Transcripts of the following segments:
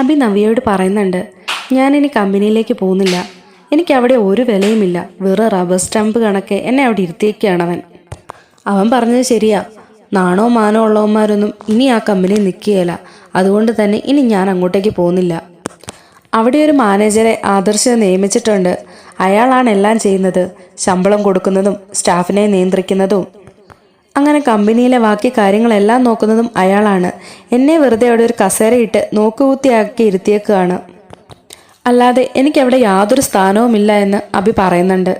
അബി നവ്യയോട് പറയുന്നുണ്ട് ഞാനിനി കമ്പനിയിലേക്ക് പോകുന്നില്ല. എനിക്ക് അവിടെ ഒരു വിലയുമില്ല. വെറും റബ്ബർ സ്റ്റാമ്പ് കണക്കെ എന്നെ അവിടെ ഇരുത്തിയേക്കാണ് അവൻ. അവൻ പറഞ്ഞത് ശരിയാ. നാണോ മാനോ ഉള്ളവന്മാരൊന്നും ഇനി ആ കമ്പനി നിൽക്കുകയില്ല അതുകൊണ്ട് തന്നെ ഇനി ഞാൻ അങ്ങോട്ടേക്ക് പോകുന്നില്ല. അവിടെ ഒരു മാനേജറെ ആദർശ നിയമിച്ചിട്ടുണ്ട്. അയാളാണ് എല്ലാം ചെയ്യുന്നത്. ശമ്പളം കൊടുക്കുന്നതും സ്റ്റാഫിനെ നിയന്ത്രിക്കുന്നതും. അങ്ങനെ കമ്പനിയിലെ ബാക്കി കാര്യങ്ങളെല്ലാം നോക്കുന്നതും അയാളാണ്. എന്നെ വെറുതെ അവിടെ ഒരു കസേരയിട്ട് നോക്കുകുത്തിയാക്കി ഇരുത്തിയേക്കുകയാണ് അല്ലാതെ എനിക്കവിടെ യാതൊരു സ്ഥാനവുമില്ല എന്ന് അഭി പറയുന്നുണ്ട്.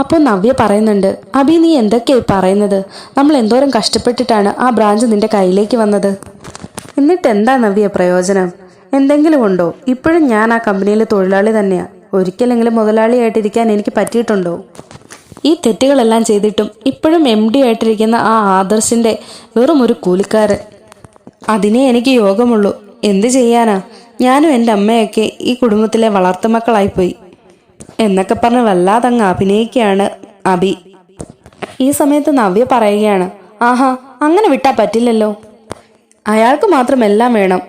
അപ്പോൾ നവ്യ പറയുന്നുണ്ട് അഭി നീ എന്തൊക്കെയായി പറയുന്നത്? നമ്മൾ എന്തോരം കഷ്ടപ്പെട്ടിട്ടാണ് ആ ബ്രാഞ്ച് നിന്റെ കയ്യിലേക്ക് വന്നത്? എന്നിട്ട് എന്താ നവ്യ പ്രയോജനം? എന്തെങ്കിലും ഉണ്ടോ? ഇപ്പോഴും ഞാൻ ആ കമ്പനിയിലെ തൊഴിലാളി തന്നെയാണ് ഒരിക്കലെങ്കിലും മുതലാളിയായിട്ടിരിക്കാൻ എനിക്ക് പറ്റിയിട്ടുണ്ടോ? ഈ തെറ്റുകളെല്ലാം ചെയ്തിട്ടും ഇപ്പോഴും എം ഡി ആയിട്ടിരിക്കുന്ന ആ ആദർശിന്റെ വെറും ഒരു കൂലിക്കാരൻ. അതിനെ എനിക്ക് യോഗമുള്ളൂ. എന്ത് ചെയ്യാനാ? ഞാനും എന്റെ അമ്മയൊക്കെ ഈ കുടുംബത്തിലെ വളർത്തുമക്കളായിപ്പോയി എന്നൊക്കെ പറഞ്ഞ് വല്ലാതങ്ങ് അഭിനയിക്കുകയാണ് അബി. ഈ സമയത്ത് നവ്യ പറയുകയാണ് ആഹാ അങ്ങനെ വിട്ടാ പറ്റില്ലല്ലോ. അയാൾക്ക് മാത്രം എല്ലാം വേണം.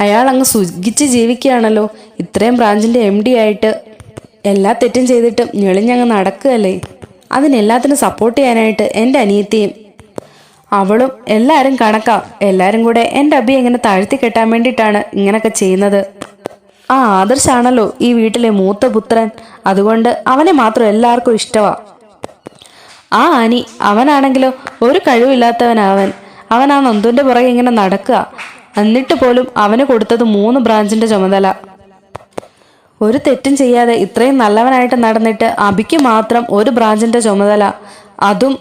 അയാൾ അങ്ങ് സുഖിച്ച് ജീവിക്കുകയാണല്ലോ. ഇത്രയും ബ്രാഞ്ചിന്റെ എം ഡി ആയിട്ട് എല്ലാ തെറ്റും ചെയ്തിട്ടും ഞെളിഞ്ഞങ്ങ് നടക്കുകയല്ലേ? അതിനെല്ലാത്തിനും സപ്പോർട്ട് ചെയ്യാനായിട്ട് എന്റെ അനിയത്തിയും അവളും എല്ലാവരും കണക്കാ. എല്ലാവരും കൂടെ എന്റെ അബി എങ്ങനെ താഴ്ത്തി കെട്ടാൻ വേണ്ടിയിട്ടാണ് ഇങ്ങനൊക്കെ ചെയ്യുന്നത്. ആ ആദർശാണല്ലോ ഈ വീട്ടിലെ മൂത്ത പുത്രൻ. അതുകൊണ്ട് അവനെ മാത്രം എല്ലാവർക്കും ഇഷ്ടമാ ആ ആനി അവനാണെങ്കിലോ ഒരു കഴിവില്ലാത്തവനാവൻ. അവൻ ആ നന്ദുവിന്റെ പുറകെ ഇങ്ങനെ നടക്കുക. എന്നിട്ട് പോലും അവന് കൊടുത്തത് മൂന്ന് ബ്രാഞ്ചിന്റെ ചുമതല. ഒരു തെറ്റും ചെയ്യാതെ ഇത്രയും നല്ലവനായിട്ട് നടന്നിട്ട് അബിക്ക് മാത്രം ഒരു ബ്രാഞ്ചിന്റെ ചുമതല. അതും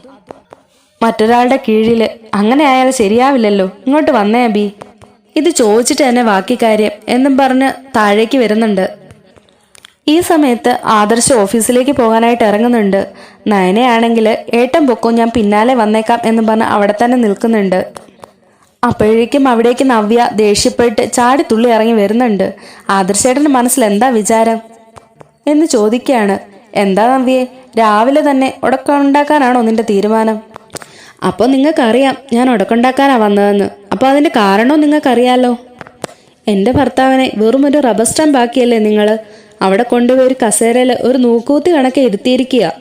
മറ്റൊരാളുടെ കീഴിൽ അങ്ങനെ ആയാൽ ശരിയാവില്ലല്ലോ. ഇങ്ങോട്ട് വന്നേ അബി. ഇത് ചോദിച്ചിട്ട് തന്നെ ബാക്കി കാര്യം എന്നും പറഞ്ഞ് താഴേക്ക് വരുന്നുണ്ട്. ഈ സമയത്ത് ആദർശ ഓഫീസിലേക്ക് പോകാനായിട്ട് ഇറങ്ങുന്നുണ്ട്. നയനയാണെങ്കിൽ ഏട്ടൻ പൊക്കോ ഞാൻ പിന്നാലെ വന്നേക്കാം എന്നും പറഞ്ഞ് അവിടെ തന്നെ നിൽക്കുന്നുണ്ട്. അപ്പോഴേക്കും അവിടേക്ക് നവ്യ ദേഷ്യപ്പെട്ട് ചാടി തുള്ളി ഇറങ്ങി വരുന്നുണ്ട്. ആദർശേട്ടന്റെ മനസ്സിൽ എന്താ വിചാരം? എന്ന് ചോദിക്കുകയാണ്. എന്താ നവ്യേ രാവിലെ തന്നെ ഉടക്കമുണ്ടാക്കാനാണോ നിന്റെ തീരുമാനം? അപ്പോൾ നിങ്ങൾക്കറിയാം ഞാൻ ഉടക്കുണ്ടാക്കാനാ വന്നതെന്ന്. അപ്പോൾ അതിന്റെ കാരണവും നിങ്ങൾക്കറിയാലോ? എന്റെ ഭർത്താവിനെ വെറും ഒരു റബ്ബർ സ്റ്റാമ്പ് ആക്കിയല്ലേ നിങ്ങൾ അവിടെ കൊണ്ടുപോയി ഒരു കസേരയിൽ ഒരു നൂക്കൂത്തി കണക്കെ ഇരുത്തിയിരിക്കുക.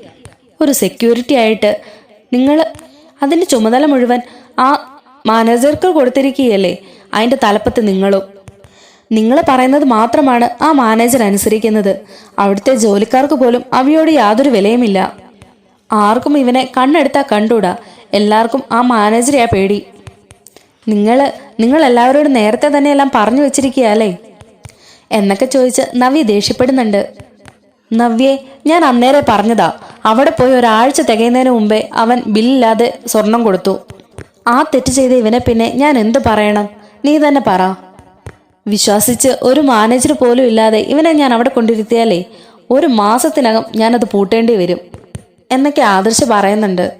ഒരു സെക്യൂരിറ്റി ആയിട്ട് നിങ്ങൾ അതിന്റെ ചുമതല മുഴുവൻ ആ മാനേജർക്ക് കൊടുത്തിരിക്കുകയല്ലേ? അതിന്റെ തലപ്പത്ത് നിങ്ങളും. നിങ്ങൾ പറയുന്നത് മാത്രമാണ് ആ മാനേജർ അനുസരിക്കുന്നത്. അവിടുത്തെ ജോലിക്കാർക്ക് പോലും അവയോട് യാതൊരു വിലയുമില്ല. ആർക്കും ഇവനെ കണ്ണെടുത്താൽ കണ്ടൂടാ. എല്ലാവർക്കും ആ മാനേജരെയാ പേടി. നിങ്ങൾ നിങ്ങൾ എല്ലാവരോടും നേരത്തെ തന്നെ എല്ലാം പറഞ്ഞു വെച്ചിരിക്കുക അല്ലേ? എന്നൊക്കെ ചോദിച്ച് നവ്യ ദേഷ്യപ്പെടുന്നുണ്ട്. നവ്യെ ഞാൻ അന്നേരെ പറഞ്ഞതാ. അവിടെ പോയി ഒരാഴ്ച തികയുന്നതിന് മുമ്പേ അവൻ ബില്ലില്ലാതെ സ്വർണം കൊടുത്തു. ആ തെറ്റ് ചെയ്ത ഇവനെ പിന്നെ ഞാൻ എന്ത് പറയണം? നീ തന്നെ പറ. വിശ്വസിച്ച് ഒരു മാനേജർ പോലും ഇല്ലാതെ ഇവനെ ഞാൻ അവിടെ കൊണ്ടിരുത്തിയാലേ ഒരു മാസത്തിനകം ഞാനത് പൂട്ടേണ്ടി വരും. എന്നൊക്കെ ആദർശ് പറയുന്നുണ്ട്.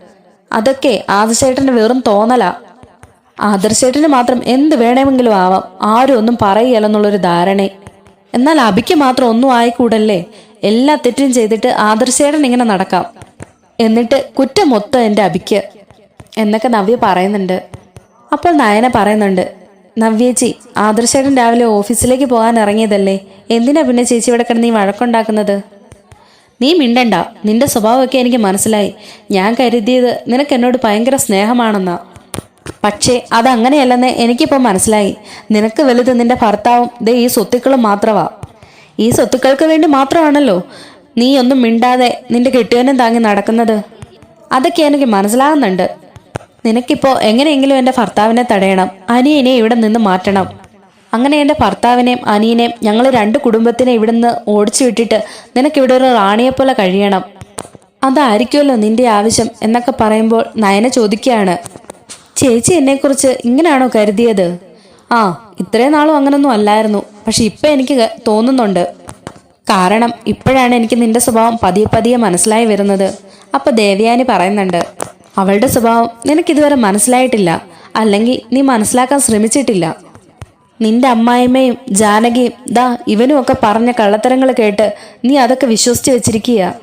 അതൊക്കെ ആദർശേട്ടന്റെ വെറും തോന്നലാ. ആദർശേട്ടന് മാത്രം എന്ത് വേണമെങ്കിലും ആവാം. ആരും ഒന്നും പറയുകയല്ലെന്നുള്ളൊരു ധാരണ. എന്നാൽ അബിക്ക് മാത്രം ഒന്നും ആയിക്കൂടല്ലേ? എല്ലാ തെറ്റും ചെയ്തിട്ട് ആദർശേട്ടൻ ഇങ്ങനെ നടക്കാം. എന്നിട്ട് കുറ്റം മൊത്തം എന്റെ അബിക്ക്. എന്നൊക്കെ നവ്യ പറയുന്നുണ്ട്. അപ്പോൾ നയന പറയുന്നുണ്ട് നവ്യേച്ചി ആദർശേട്ടൻ രാവിലെ ഓഫീസിലേക്ക് പോകാൻ ഇറങ്ങിയതല്ലേ? എന്തിനാ പിന്നെ ചേച്ചി ഇവിടെ കിടന്ന് നീ വഴക്കുണ്ടാക്കുന്നത്? നീ മിണ്ടണ്ട. നിന്റെ സ്വഭാവമൊക്കെ എനിക്ക് മനസ്സിലായി. ഞാൻ കരുതിയത് നിനക്ക് എന്നോട് ഭയങ്കര സ്നേഹമാണെന്നാ. പക്ഷേ അതങ്ങനെയല്ലെന്ന് എനിക്കിപ്പോൾ മനസ്സിലായി. നിനക്ക് വലുത് നിന്റെ ഭർത്താവും ദേ ഈ സ്വത്തുക്കളും മാത്രമാ ഈ സ്വത്തുക്കൾക്ക് വേണ്ടി മാത്രമാണല്ലോ നീ ഒന്നും മിണ്ടാതെ നിന്റെ കെട്ടിയവനും താങ്ങി നടക്കുന്നത്? അതൊക്കെ എനിക്ക് മനസ്സിലാകുന്നുണ്ട്. നിനക്കിപ്പോൾ എങ്ങനെയെങ്കിലും എന്റെ ഭർത്താവിനെ തടയണം. അനിയനെ ഇവിടെ നിന്ന് മാറ്റണം. അങ്ങനെ എന്റെ ഭർത്താവിനെയും അനിയനെയും ഞങ്ങൾ രണ്ട് കുടുംബത്തിനെ ഇവിടുന്ന് ഓടിച്ചു വിട്ടിട്ട് നിനക്കിവിടെ ഒരു റാണിയെപ്പോലെ കഴിയണം. അതായിരിക്കുമല്ലോ നിന്റെ ആവശ്യം എന്നൊക്കെ പറയുമ്പോൾ നയന ചോദിക്കുകയാണ്. ചേച്ചി എന്നെക്കുറിച്ച് ഇങ്ങനെയാണോ കരുതിയത്? ആ ഇത്രയും നാളും അങ്ങനൊന്നും അല്ലായിരുന്നു. പക്ഷെ ഇപ്പം എനിക്ക് തോന്നുന്നുണ്ട്. കാരണം ഇപ്പോഴാണ് എനിക്ക് നിന്റെ സ്വഭാവം പതിയെ പതിയെ മനസ്സിലായി വരുന്നത്. അപ്പൊ ദേവയാനി പറയുന്നുണ്ട്. അവളുടെ സ്വഭാവം നിനക്കിതുവരെ മനസ്സിലായിട്ടില്ല. അല്ലെങ്കിൽ നീ മനസ്സിലാക്കാൻ ശ്രമിച്ചിട്ടില്ല. നിന്റെ അമ്മായിമ്മയും ജാനകിയും ദാ ഇവനും ഒക്കെ പറഞ്ഞ കള്ളത്തരങ്ങൾ കേട്ട് നീ അതൊക്കെ വിശ്വസിച്ച് വെച്ചിരിക്കുക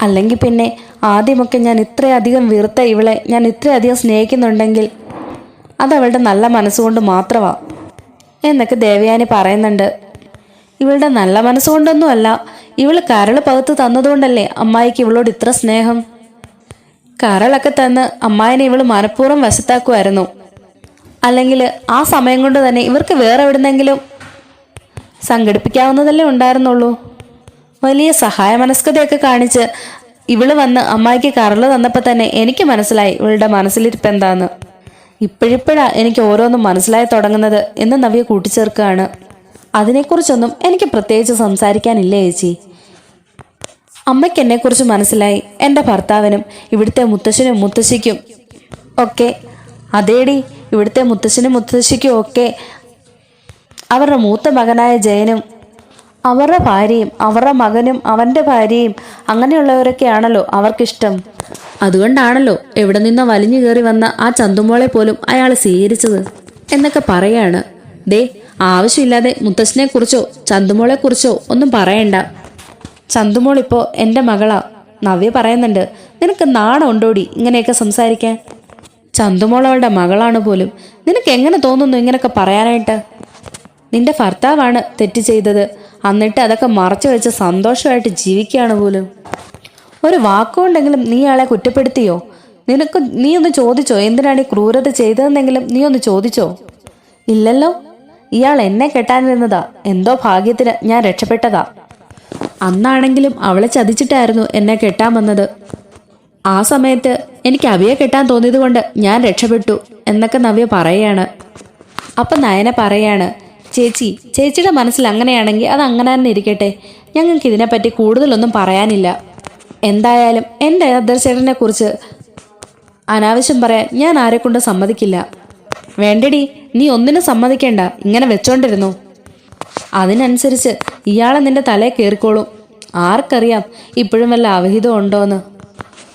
അല്ലെങ്കിൽ പിന്നെ ആദ്യമൊക്കെ ഞാൻ ഇത്രയധികം വീർത്ത ഇവളെ ഞാൻ ഇത്രയധികം സ്നേഹിക്കുന്നുണ്ടെങ്കിൽ അതവളുടെ നല്ല മനസ്സുകൊണ്ട് മാത്രമാ എന്നൊക്കെ ദേവയാനി പറയുന്നുണ്ട്. ഇവളുടെ നല്ല മനസ്സുകൊണ്ടൊന്നുമല്ല ഇവൾ കരൾ പകുത്ത് തന്നതുകൊണ്ടല്ലേ അമ്മായിക്ക് ഇവളോട് ഇത്ര സ്നേഹം? കരളൊക്കെ തന്ന് അമ്മായിനെ ഇവൾ മനഃപൂർവം വശത്താക്കുമായിരുന്നു. അല്ലെങ്കിൽ ആ സമയം കൊണ്ട് തന്നെ ഇവർക്ക് വേറെ എവിടുന്നെങ്കിലും സംഘടിപ്പിക്കാവുന്നതല്ലേ ഉണ്ടായിരുന്നുള്ളൂ. വലിയ സഹായ മനസ്കതയൊക്കെ കാണിച്ച് ഇവൾ വന്ന് അമ്മായിക്ക് കരൾ തന്നപ്പോൾ തന്നെ എനിക്ക് മനസ്സിലായി ഇവളുടെ മനസ്സിലിരിപ്പ് എന്താന്ന്. ഇപ്പോഴിപ്പോഴാ എനിക്ക് ഓരോന്നും മനസ്സിലായി തുടങ്ങുന്നത് എന്ന് നവ്യ കൂട്ടിച്ചേർക്കുകയാണ്. അതിനെക്കുറിച്ചൊന്നും എനിക്ക് പ്രത്യേകിച്ച് സംസാരിക്കാനില്ല ചേച്ചി? അമ്മയ്ക്ക് എന്നെക്കുറിച്ച് മനസ്സിലായി. എന്റെ ഭർത്താവിനും ഇവിടുത്തെ മുത്തശ്ശനും മുത്തശ്ശിക്കും ഒക്കെ. അതേടി ഇവിടുത്തെ മുത്തശ്ശനും മുത്തശ്ശിക്കും ഒക്കെ. അവരുടെ മൂത്ത മകനായ ജയനും അവരുടെ ഭാര്യയും അവരുടെ മകനും അവന്റെ ഭാര്യയും അങ്ങനെയുള്ളവരൊക്കെയാണല്ലോ അവർക്കിഷ്ടം. അതുകൊണ്ടാണല്ലോ എവിടെ നിന്നോ വലിഞ്ഞു കയറി വന്ന ആ ചന്തുമോളെ പോലും അയാൾ സ്വീകരിച്ചത് എന്നൊക്കെ പറയാണ്. ദേ ആവശ്യമില്ലാതെ മുത്തശ്ശനെ കുറിച്ചോ ചന്തുമോളെ കുറിച്ചോ ഒന്നും പറയണ്ട. ചന്തുമോൾ ഇപ്പോൾ എന്റെ മകളാ. നവ്യ പറയുന്നുണ്ട് നിനക്ക് നാണം ഉണ്ടോടി ഇങ്ങനെയൊക്കെ സംസാരിക്കാൻ? ചന്തുമോൾ അവളുടെ മകളാണ് പോലും. നിനക്ക് എങ്ങനെ തോന്നുന്നു ഇങ്ങനെയൊക്കെ പറയാനായിട്ട്? നിന്റെ ഭർത്താവാണ് തെറ്റ് ചെയ്തത്. എന്നിട്ട് അതൊക്കെ മറച്ചു വെച്ച് സന്തോഷമായിട്ട് ജീവിക്കുകയാണ് പോലും. ഒരു വാക്കുകൊണ്ടെങ്കിലും നീ അയാളെ കുറ്റപ്പെടുത്തിയോ? നിനക്ക് നീ ഒന്ന് ചോദിച്ചോ എന്തിനാണ് ഈ ക്രൂരത ചെയ്തതെന്നെങ്കിലും നീ ഒന്ന് ചോദിച്ചോ? ഇല്ലല്ലോ. ഇയാൾ എന്നെ കെട്ടാനിരുന്നതാ എന്തോ ഭാഗ്യത്തിന് ഞാൻ രക്ഷപ്പെട്ടതാ. അന്നാണെങ്കിലും അവളെ ചതിച്ചിട്ടായിരുന്നു എന്നെ കെട്ടാൻ വന്നത്. ആ സമയത്ത് എനിക്ക് അവിയെ കെട്ടാൻ തോന്നിയത് കൊണ്ട് ഞാൻ രക്ഷപ്പെട്ടു എന്നൊക്കെ നവ്യ പറയാണ്. അപ്പം നയന പറയാണ് ചേച്ചി ചേച്ചിയുടെ മനസ്സിൽ അങ്ങനെയാണെങ്കിൽ അത് അങ്ങനെ തന്നെ ഇരിക്കട്ടെ. ഞങ്ങൾക്ക് ഇതിനെപ്പറ്റി കൂടുതലൊന്നും പറയാനില്ല. എന്തായാലും എന്റെ അദർശേട്ടനെ കുറിച്ച് അനാവശ്യം പറയാൻ ഞാൻ ആരെക്കൊണ്ട് സമ്മതിക്കില്ല. വേണ്ടടി നീ ഒന്നിനും സമ്മതിക്കേണ്ട. ഇങ്ങനെ വെച്ചോണ്ടിരുന്നു. അതിനനുസരിച്ച് ഇയാളെ നിന്റെ തലയിൽ കയറിക്കോളും ആർക്കറിയാം ഇപ്പോഴും വല്ല അവഹിതം ഉണ്ടോന്ന്.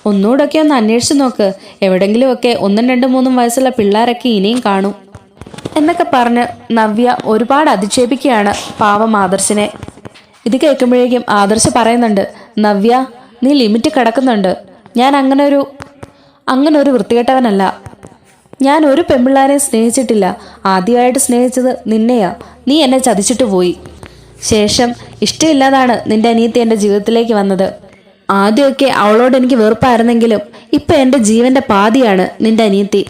ഒന്നുകൂടെയൊക്കെ ഒന്ന് അന്വേഷിച്ച് നോക്ക്. എവിടെങ്കിലുമൊക്കെ ഒന്നും രണ്ടും മൂന്നും വയസ്സുള്ള പിള്ളേരൊക്കെ ഇനിയും കാണും. എന്നൊക്കെ പറഞ്ഞ് നവ്യ ഒരുപാട് അധിക്ഷേപിക്കുകയാണ് പാവം ആദർശിനെ. ഇത് കേൾക്കുമ്പോഴേക്കും ആദർശ് പറയുന്നുണ്ട് നവ്യ നീ ലിമിറ്റ് കിടക്കുന്നുണ്ട്. ഞാൻ അങ്ങനെ ഒരു അങ്ങനെ ഒരു വൃത്തികെട്ടവനല്ല. ഞാൻ ഒരു പെമ്പിള്ളാരെ സ്നേഹിച്ചിട്ടില്ല. ആദ്യമായിട്ട് സ്നേഹിച്ചത് നിന്നെയാ. നീ എന്നെ ചതിച്ചിട്ട് പോയി. ശേഷം ഇഷ്ടമില്ലാതാണ് നിന്റെ അനിയത്തി എന്റെ ജീവിതത്തിലേക്ക് വന്നത്. ആദ്യമൊക്കെ അവളോട് എനിക്ക് വെറുപ്പായിരുന്നെങ്കിലും ഇപ്പം എന്റെ ജീവന്റെ പാതിയാണ് നിന്റെ അനിയത്തി.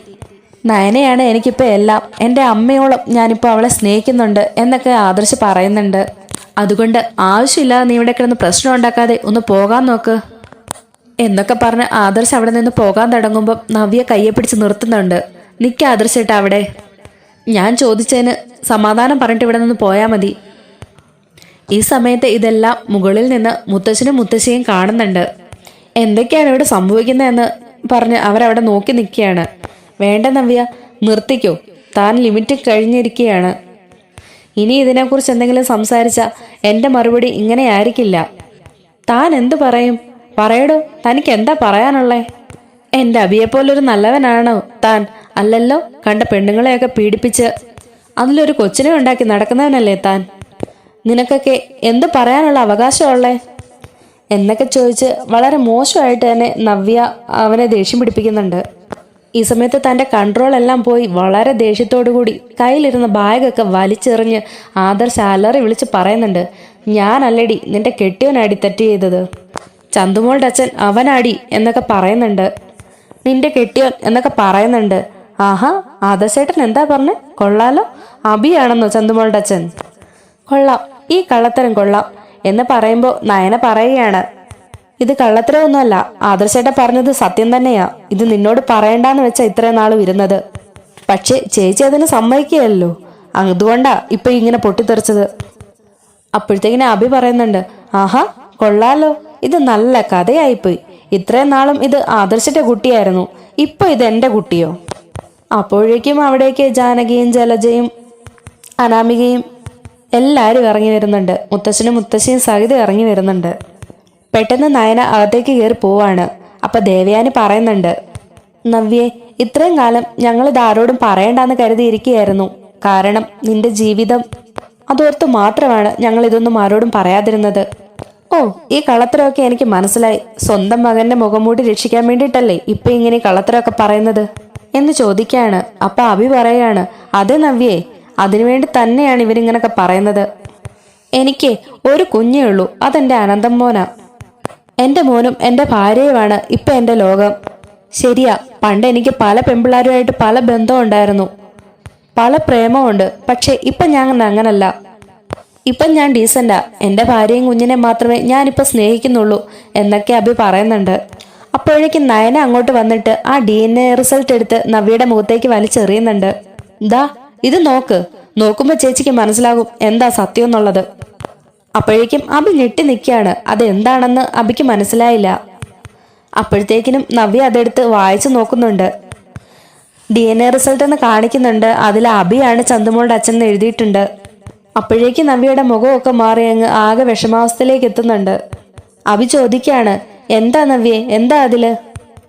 നയനയാണ് എനിക്കിപ്പോൾ എല്ലാം. എന്റെ അമ്മയോളം ഞാനിപ്പോൾ അവളെ സ്നേഹിക്കുന്നുണ്ട് എന്നൊക്കെ ആദർശ് പറയുന്നുണ്ട്. അതുകൊണ്ട് ആവശ്യമില്ലാതെ നീ ഇവിടെ കിടന്ന് പ്രശ്നം ഉണ്ടാക്കാതെ ഒന്ന് പോകാൻ നോക്ക്. എന്നൊക്കെ പറഞ്ഞ് ആദർശ് അവിടെ നിന്ന് പോകാൻ തുടങ്ങുമ്പോൾ നവ്യ കയ്യെ പിടിച്ച് നിർത്തുന്നുണ്ട്. നിൽക്ക ആദർശേട്ടാ അവിടെ. ഞാൻ ചോദിച്ചതിന് സമാധാനം പറഞ്ഞിട്ട് ഇവിടെ നിന്ന് പോയാൽ മതി. ഈ സമയത്ത് ഇതെല്ലാം മുകളിൽ നിന്ന് മുത്തശ്ശനും മുത്തശ്ശിയും കാണുന്നുണ്ട്. എന്തൊക്കെയാണ് ഇവിടെ സംഭവിക്കുന്നതെന്ന് പറഞ്ഞ് അവരവിടെ നോക്കി നിൽക്കുകയാണ്. വേണ്ട നവ്യ നിർത്തിക്കോ. താൻ ലിമിറ്റ് കഴിഞ്ഞിരിക്കുകയാണ്. ഇനി ഇതിനെക്കുറിച്ച് എന്തെങ്കിലും സംസാരിച്ച എന്റെ മറുപടി ഇങ്ങനെ ആയിരിക്കില്ല. താൻ എന്ത് പറയും? പറയടോ തനിക്ക് എന്താ പറയാനുള്ളേ? എന്റെ അബിയെപ്പോലൊരു നല്ലവനാണോ താൻ അല്ലല്ലോ കണ്ട പെണ്ണുങ്ങളെയൊക്കെ പീഡിപ്പിച്ച് അതിലൊരു കൊച്ചിനെ ഉണ്ടാക്കി നടക്കുന്നവനല്ലേ താൻ? നിനക്കൊക്കെ എന്ത് പറയാനുള്ള അവകാശമുള്ളേ എന്നൊക്കെ ചോദിച്ച് വളരെ മോശമായിട്ട് തന്നെ നവ്യ അവനെ ദേഷ്യം പിടിപ്പിക്കുന്നുണ്ട്. ഈ സമയത്ത് തന്റെ കൺട്രോൾ എല്ലാം പോയി വളരെ ദേഷ്യത്തോടു കൂടി കയ്യിലിരുന്ന ബാഗൊക്കെ വലിച്ചെറിഞ്ഞ് ആദർ സാലറി വിളിച്ച് പറയുന്നുണ്ട് ഞാനല്ലടി നിന്റെ കെട്ടിയവനാടി തെറ്റ് ചെയ്തത്. ചന്തുമോളുടെ അച്ഛൻ അവനാടി എന്നൊക്കെ പറയുന്നുണ്ട്. നിന്റെ കെട്ടിയോൻ എന്നൊക്കെ പറയുന്നുണ്ട്. ആഹാ ആദർശേട്ടൻ എന്താ പറഞ്ഞേ? കൊള്ളാലോ. അബിയാണെന്നോ ചന്തുമോളുടെ അച്ഛൻ? കൊള്ളാം ഈ കള്ളത്തരം കൊള്ളാം എന്ന് പറയുമ്പോ നയന പറയുകയാണ്. ഇത് കള്ളത്തരമൊന്നുമല്ല ആദർശേട്ടൻ പറഞ്ഞത് സത്യം തന്നെയാ. ഇത് നിന്നോട് പറയണ്ടെന്ന് വെച്ചാ ഇത്രയും നാളും ഇരുന്നത് പക്ഷേ ചേച്ചി അതിന് സമ്മതിക്കുകയല്ലോ. അതുകൊണ്ടാ ഇപ്പൊ ഇങ്ങനെ പൊട്ടിത്തെറിച്ചത്. അപ്പോഴത്തേക്കിനെ അഭി പറയുന്നുണ്ട് ആഹാ കൊള്ളാലോ. ഇത് നല്ല കഥയായിപ്പോയി. ഇത്രയും നാളും ഇത് ആദർശിന്റെ കുട്ടിയായിരുന്നു. ഇപ്പൊ ഇത് എന്റെ കുട്ടിയോ? അപ്പോഴേക്കും അവിടേക്ക് ജാനകിയും ജലജയും അനാമികയും എല്ലാവരും ഇറങ്ങി വരുന്നുണ്ട്. മുത്തശ്ശനും മുത്തശ്ശിയും സഹിതം ഇറങ്ങി വരുന്നുണ്ട്. പെട്ടെന്ന് നയന അകത്തേക്ക് കയറി പോവാണ്. അപ്പൊ ദേവയാനി പറയുന്നുണ്ട് നവ്യെ ഇത്രയും കാലം ഞങ്ങൾ ഇത് ആരോടും പറയണ്ടെന്ന് കരുതിയിരിക്കുകയായിരുന്നു. കാരണം നിന്റെ ജീവിതം അതോർത്ത് മാത്രമാണ് ഞങ്ങൾ ഇതൊന്നും ആരോടും പറയാതിരുന്നത്. ഓ ഈ കള്ളത്തരമൊക്കെ എനിക്ക് മനസ്സിലായി. സ്വന്തം മകന്റെ മുഖംമൂടി രക്ഷിക്കാൻ വേണ്ടിയിട്ടല്ലേ ഇപ്പൊ ഇങ്ങനെ കള്ളത്തരമൊക്കെ പറയുന്നത്? എന്ന് ചോദിക്കാണ്. അപ്പൊ അഭി പറയാണ് അതെ നവ്യേ അതിനുവേണ്ടി തന്നെയാണ് ഇവരിങ്ങനൊക്കെ പറയുന്നത്. എനിക്ക് ഒരു കുഞ്ഞേ ഉള്ളൂ അതെന്റെ അനന്തം മോനാ. എന്റെ മോനും എന്റെ ഭാര്യയുമാണ് ഇപ്പൊ എന്റെ ലോകം. ശരിയാ പണ്ട് എനിക്ക് പല പെമ്പിള്ളാരുമായിട്ട് പല ബന്ധവും ഉണ്ടായിരുന്നു. പല പ്രേമമുണ്ട് പക്ഷേ ഇപ്പൊ ഞാൻ അങ്ങനല്ല. ഇപ്പം ഞാൻ ഡീസന്റാ എന്റെ ഭാര്യയും കുഞ്ഞിനെ മാത്രമേ ഞാനിപ്പോ സ്നേഹിക്കുന്നുള്ളൂ എന്നൊക്കെ അഭി പറയുന്നുണ്ട്. അപ്പോഴേക്കും നയന അങ്ങോട്ട് വന്നിട്ട് ആ ഡി എൻ എ റിസൾട്ട് എടുത്ത് നവ്യയുടെ മുഖത്തേക്ക് വലിച്ചെറിയുന്നുണ്ട്. ദാ ഇത് നോക്ക്. നോക്കുമ്പോ ചേച്ചിക്ക് മനസ്സിലാകും എന്താ സത്യം എന്നുള്ളത്. അപ്പോഴേക്കും അഭി ഞെട്ടി നിൽക്കുകയാണ്. അത് എന്താണെന്ന് അഭിക്ക് മനസ്സിലായില്ല. അപ്പോഴത്തേക്കിനും നവ്യ അതെടുത്ത് വായിച്ചു നോക്കുന്നുണ്ട്. ഡി എൻ എ റിസൾട്ട് എന്ന് കാണിക്കുന്നുണ്ട്. അതിൽ അഭിയാണ് ചന്തുമോളുടെ അച്ഛൻ എന്ന് എഴുതിയിട്ടുണ്ട്. അപ്പോഴേക്കും നവ്യയുടെ മുഖമൊക്കെ മാറി അങ്ങ് ആകെ വിഷമാവസ്ഥയിലേക്ക് എത്തുന്നുണ്ട്. അഭി ചോദിക്കാണ് എന്താ നവ്യെ? എന്താ അതിൽ?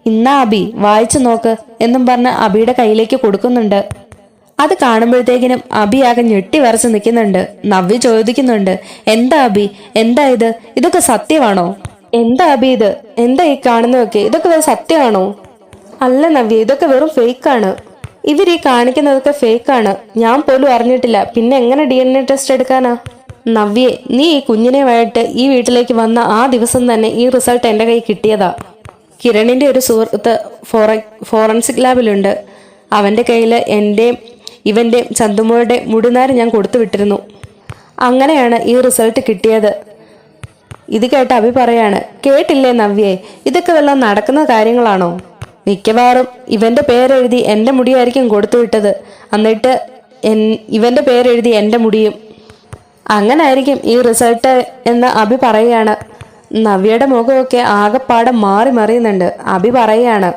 ഇന്നാ അബി വായിച്ചു നോക്ക് എന്നും പറഞ്ഞ് അബിയുടെ കയ്യിലേക്ക് കൊടുക്കുന്നുണ്ട്. അത് കാണുമ്പോഴത്തേക്കിനും അബി ആകെ ഞെട്ടി വരച്ച് നിൽക്കുന്നുണ്ട്. നവ്യ ചോദിക്കുന്നുണ്ട് എന്താ അബി? എന്താ ഇത്? ഇതൊക്കെ സത്യമാണോ? എന്താ അബി ഇത്? എന്താ ഈ കാണുന്നതൊക്കെ? ഇതൊക്കെ വെറും സത്യമാണോ? അല്ല നവ്യ ഇതൊക്കെ വെറും ഫേക്കാണ്. ഇവർ ഈ കാണിക്കുന്നതൊക്കെ ഫേക്കാണ്. ഞാൻ പോലും അറിഞ്ഞിട്ടില്ല. പിന്നെ എങ്ങനെ ഡി എൻ എ ടെസ്റ്റ് എടുക്കാനാ? നവ്യെ നീ ഈ കുഞ്ഞിനെയുമായിട്ട് ഈ വീട്ടിലേക്ക് വന്ന ആ ദിവസം തന്നെ ഈ റിസൾട്ട് എന്റെ കൈ കിട്ടിയതാ. കിരണിന്റെ ഒരു സുഹൃത്ത് ഫോറ ഫോറൻസിക് ലാബിലുണ്ട്. അവന്റെ കയ്യിൽ എന്റെയും ഇവന്റെയും ചന്തുമോളുടെ മുടിനാര് ഞാൻ കൊടുത്തു വിട്ടിരുന്നു. അങ്ങനെയാണ് ഈ റിസൾട്ട് കിട്ടിയത്. ഇത് കേട്ട് അഭി പറയാണ് കേട്ടില്ലേ നവ്യേ ഇതൊക്കെ വല്ലതും നടക്കുന്ന കാര്യങ്ങളാണോ? മിക്കവാറും ഇവന്റെ പേരെഴുതി എന്റെ മുടിയായിരിക്കും കൊടുത്തു വിട്ടത്. എന്നിട്ട് എൻ ഇവന്റെ പേരെഴുതി എന്റെ മുടിയും അങ്ങനായിരിക്കും ഈ റിസൾട്ട് എന്ന് അഭി പറയുകയാണ്. നവ്യയുടെ മുഖമൊക്കെ ആകെപ്പാടെ മാറി മറിയുന്നുണ്ട്. അഭി പറയുകയാണ്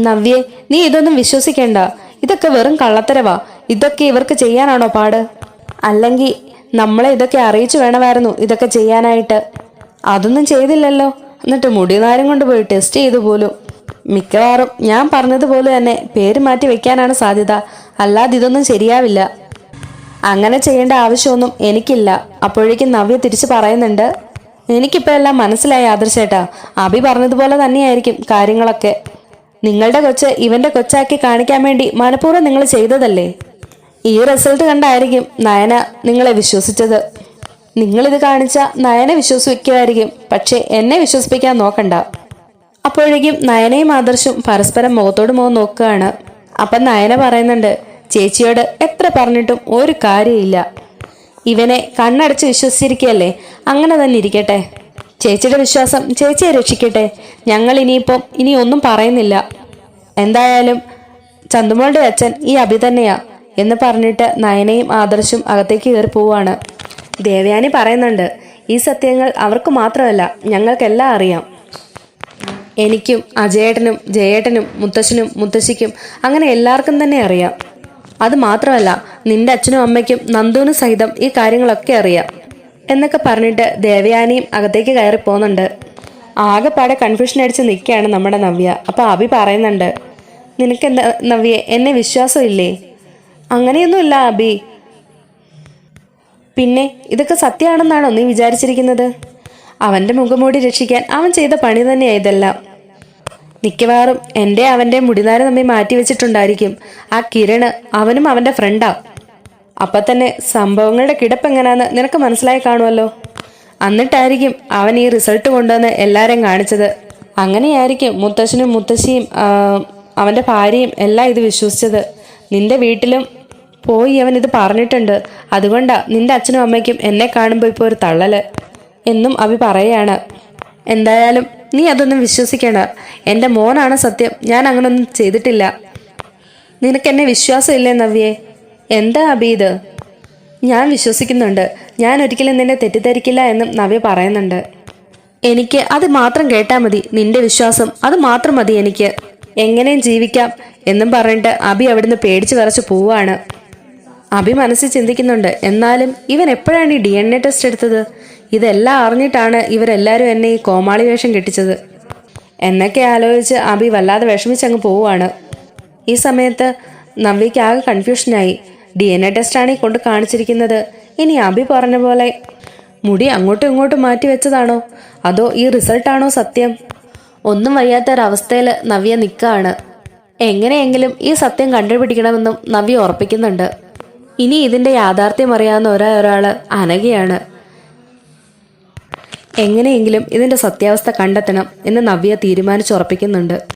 നവ്യെ നീ ഇതൊന്നും വിശ്വസിക്കണ്ട. ഇതൊക്കെ വെറും കള്ളത്തരവാ. ഇതൊക്കെ ഇവർക്ക് ചെയ്യാനാണോ പാട്? അല്ലെങ്കിൽ നമ്മളെ ഇതൊക്കെ അറിയിച്ചു വേണമായിരുന്നു ഇതൊക്കെ ചെയ്യാനായിട്ട്. അതൊന്നും ചെയ്തില്ലല്ലോ. എന്നിട്ട് മുടിനാരം കൊണ്ട് പോയി ടെസ്റ്റ് ചെയ്തു പോലും. മിക്കവാറും ഞാൻ പറഞ്ഞതുപോലെ തന്നെ പേര് മാറ്റി വെക്കാനാണ് സാധ്യത. അല്ലാതെ ഇതൊന്നും ശരിയാവില്ല. അങ്ങനെ ചെയ്യേണ്ട ആവശ്യമൊന്നും എനിക്കില്ല. അപ്പോഴേക്കും നവ്യ തിരിച്ചു പറയുന്നുണ്ട് എനിക്കിപ്പോൾ എല്ലാം മനസ്സിലായി ആദർശേട്ടാ. അഭി പറഞ്ഞതുപോലെ തന്നെയായിരിക്കും കാര്യങ്ങളൊക്കെ. നിങ്ങളുടെ കൊച്ച് ഇവന്റെ കൊച്ചാക്കി കാണിക്കാൻ വേണ്ടി മനഃപൂർവം നിങ്ങൾ ചെയ്തതല്ലേ? ഈ റിസൾട്ട് കണ്ടായിരിക്കും നയന നിങ്ങളെ വിശ്വസിച്ചത്. നിങ്ങളിത് കാണിച്ച നയനെ വിശ്വസിക്കുമായിരിക്കും പക്ഷെ എന്നെ വിശ്വസിപ്പിക്കാൻ നോക്കണ്ട. അപ്പോഴേക്കും നയനയും ആദർശും പരസ്പരം മുഖത്തോട് മുഖം നോക്കുകയാണ്. അപ്പം നയന പറയുന്നുണ്ട് ചേച്ചിയോട് എത്ര പറഞ്ഞിട്ടും ഒരു കാര്യമില്ല ഇവനെ കണ്ണടച്ച് വിശ്വസിച്ചിരിക്കുകയല്ലേ? അങ്ങനെ തന്നെ ഇരിക്കട്ടെ. ചേച്ചിയുടെ വിശ്വാസം ചേച്ചിയെ രക്ഷിക്കട്ടെ. ഞങ്ങൾ ഇനിയിപ്പം ഇനി ഒന്നും പറയുന്നില്ല. എന്തായാലും ചന്തുമോളുടെ അച്ഛൻ ഈ അഭി തന്നെയാ എന്ന് പറഞ്ഞിട്ട് നയനയും ആദർശും അകത്തേക്ക് കയറി പോവാണ്. ദേവയാനി പറയുന്നുണ്ട് ഈ സത്യങ്ങൾ അവർക്ക് മാത്രമല്ല ഞങ്ങൾക്കെല്ലാം അറിയാം. എനിക്കും അജയേട്ടനും ജയേട്ടനും മുത്തശ്ശനും മുത്തശ്ശിക്കും അങ്ങനെ എല്ലാവർക്കും തന്നെ അറിയാം. അത് മാത്രമല്ല നിന്റെ അച്ഛനും അമ്മയ്ക്കും നന്ദുവിനും സഹിതം ഈ കാര്യങ്ങളൊക്കെ അറിയാം. എന്നൊക്കെ പറഞ്ഞിട്ട് ദേവയാനിയും അകത്തേക്ക് കയറി പോകുന്നുണ്ട് ആകെപ്പാടെ കൺഫ്യൂഷൻ അടിച്ച് നിൽക്കുകയാണ് നമ്മുടെ നവ്യ. അപ്പോൾ അഭി പറയുന്നുണ്ട് നിനക്ക് എന്താ നവ്യ എന്നെ വിശ്വാസമില്ലേ? അങ്ങനെയൊന്നുമില്ല അഭി. പിന്നെ ഇതൊക്കെ സത്യമാണെന്നാണോ നീ വിചാരിച്ചിരിക്കുന്നത്? അവന്റെ മുഖംമൂടി രക്ഷിക്കാൻ അവൻ ചെയ്ത പണി തന്നെയാ ഇതെല്ലാം. മിക്കവാറും എന്റെ അവന്റെ മുടിനാര് തമ്മിൽ മാറ്റി വെച്ചിട്ടുണ്ടായിരിക്കും. ആ കിരണ് അവനും അവന്റെ ഫ്രണ്ടാ. അപ്പൊ തന്നെ സംഭവങ്ങളുടെ കിടപ്പ് എങ്ങനെയാന്ന് നിനക്ക് മനസ്സിലായി കാണുമല്ലോ എന്നിട്ടായിരിക്കും അവൻ ഈ റിസൾട്ട് കൊണ്ടുവന്ന് എല്ലാരെയും കാണിച്ചത്. അങ്ങനെയായിരിക്കും മുത്തശ്ശനും മുത്തശ്ശിയും അവന്റെ ഭാര്യയും എല്ലാം ഇത് വിശ്വസിച്ചത്. നിന്റെ വീട്ടിലും പോയി അവൻ ഇത് പറഞ്ഞിട്ടുണ്ട്. അതുകൊണ്ടാ നിന്റെ അച്ഛനും അമ്മയ്ക്കും എന്നെ കാണുമ്പോൾ ഇപ്പോൾ ഒരു തള്ളൽ എന്നും അഭി പറയാണ്. എന്തായാലും നീ അതൊന്നും വിശ്വസിക്കണ്ട. എന്റെ മോനാണ് സത്യം. ഞാൻ അങ്ങനൊന്നും ചെയ്തിട്ടില്ല. നിനക്ക് എന്നെ വിശ്വാസമില്ലേ നവ്യേ? എന്താ അബി ഇത്? ഞാൻ വിശ്വസിക്കുന്നുണ്ട്. ഞാൻ ഒരിക്കലും നിന്നെ തെറ്റിദ്ധരിക്കില്ല എന്നും നവ്യ പറയുന്നുണ്ട്. എനിക്ക് അത് മാത്രം കേട്ടാൽ മതി. നിന്റെ വിശ്വാസം അത് മാത്രം മതി എനിക്ക്. എങ്ങനെയും ജീവിക്കാം എന്നും പറഞ്ഞിട്ട് അബി അവിടുന്ന് പേടിച്ചു വിറച്ച് പോവാണ്. അഭി മനസ്സിൽ ചിന്തിക്കുന്നുണ്ട്. എന്നാലും ഇവൻ എപ്പോഴാണ് ഈ ഡി എൻ എ ടെസ്റ്റ് എടുത്തത്? ഇതെല്ലാം അറിഞ്ഞിട്ടാണ് ഇവരെല്ലാവരും എന്നെ ഈ കോമാളി വേഷം കെട്ടിച്ചത്. എന്നൊക്കെ ആലോചിച്ച് അബി വല്ലാതെ വിഷമിച്ചങ്ങ് പോവുകയാണ്. ഈ സമയത്ത് നവ്യയ്ക്ക് ആകെ കൺഫ്യൂഷനായി. ഡി എൻ എ ടെസ്റ്റാണ് ഈ കൊണ്ട് കാണിച്ചിരിക്കുന്നത്. ഇനി അബി പറഞ്ഞ പോലെ മുടി അങ്ങോട്ടും ഇങ്ങോട്ടും മാറ്റി വെച്ചതാണോ? അതോ ഈ റിസൾട്ടാണോ സത്യം? ഒന്നും വയ്യാത്തൊരവസ്ഥയിൽ നവ്യ നിൽക്കുകയാണ് എങ്ങനെയെങ്കിലും ഈ സത്യം കണ്ടുപിടിക്കണമെന്നും നവ്യ ഉറപ്പിക്കുന്നുണ്ട്. ഇനി ഇതിന്റെ യാഥാർത്ഥ്യം അറിയാവുന്ന ഒരേ ഒരാൾ അനഘയാണ്. എങ്ങനെയെങ്കിലും ഇതിന്റെ സത്യാവസ്ഥ കണ്ടെത്തണം എന്ന് നവ്യ തീരുമാനിച്ചുറപ്പിക്കുന്നുണ്ട്.